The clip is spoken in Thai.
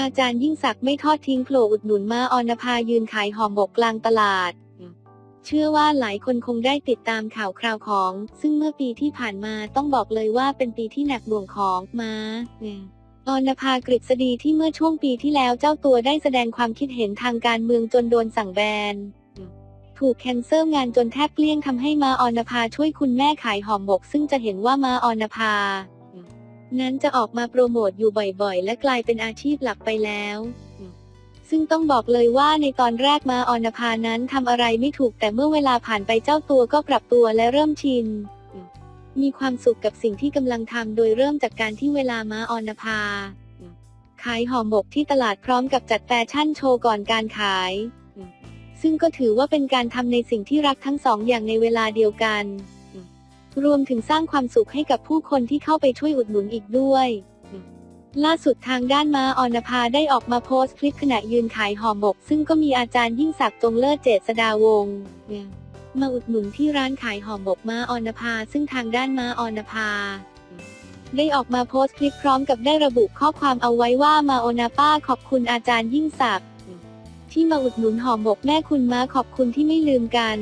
อาจารย์ยิ่งศักดิ์ไม่ทอดทิ้งโผล่อุดหนุนมาออนภายืนขายห่อหมกกลางตลาด เชื่อว่าหลายคนคงได้ติดตามข่าวคราวของ ซึ่งเมื่อปีที่ผ่านมาต้องบอกเลยว่าเป็นปีที่หนักหน่วงของมาออนภากฤษฎีที่เมื่อช่วงปีที่แล้วเจ้าตัวได้แสดงความคิดเห็นทางการเมืองจนโดนสั่งแบน ถูกแคนเซิลงานจนแทบเกลี้ยงทำให้มาออนภาช่วยคุณแม่ขายห่อหมก ซึ่งจะเห็นว่ามาออนภา นั้นจะออกมาโปรโมทอยู่บ่อยๆ และกลายเป็นอาชีพหลักไปแล้ว ซึ่งต้องบอกเลยว่าในตอนแรกมาออนภานั้นทำอะไรไม่ถูกแต่เมื่อเวลาผ่านไปเจ้าตัวก็ปรับตัวและเริ่มชิน มีความสุขกับสิ่งที่กำลังทำโดยเริ่มจากการที่เวลามาออนภา ขายห่อหมกที่ตลาดพร้อมกับจัดแฟชั่นโชว์ก่อนการขาย ซึ่งก็ถือว่าเป็นการทำในสิ่งที่รักทั้งสองอย่างในเวลาเดียวกัน รวมถึงสร้างความสุขให้กับผู้คนที่เข้าไปช่วยอุดหนุนอีกด้วย ล่าสุดทางด้านมาออนภาได้ออกมาโพสต์คลิปขณะยืนขายห่อหมก ซึ่งก็มีอาจารย์ยิ่งศักดิ์จงเลิศเจษดาวงศ์มาอุดหนุนที่ร้านขายห่อหมกมาออนภา ซึ่งทางด้านมาออนภาได้ออกมาโพสต์คลิปพร้อมกับได้ระบุข้อความเอาไว้ว่ามาโอนาป้าขอบคุณอาจารย์ยิ่งศักดิ์ที่มาอุดหนุนห่อหมกแม่คุณมาขอบคุณที่ไม่ลืมกัน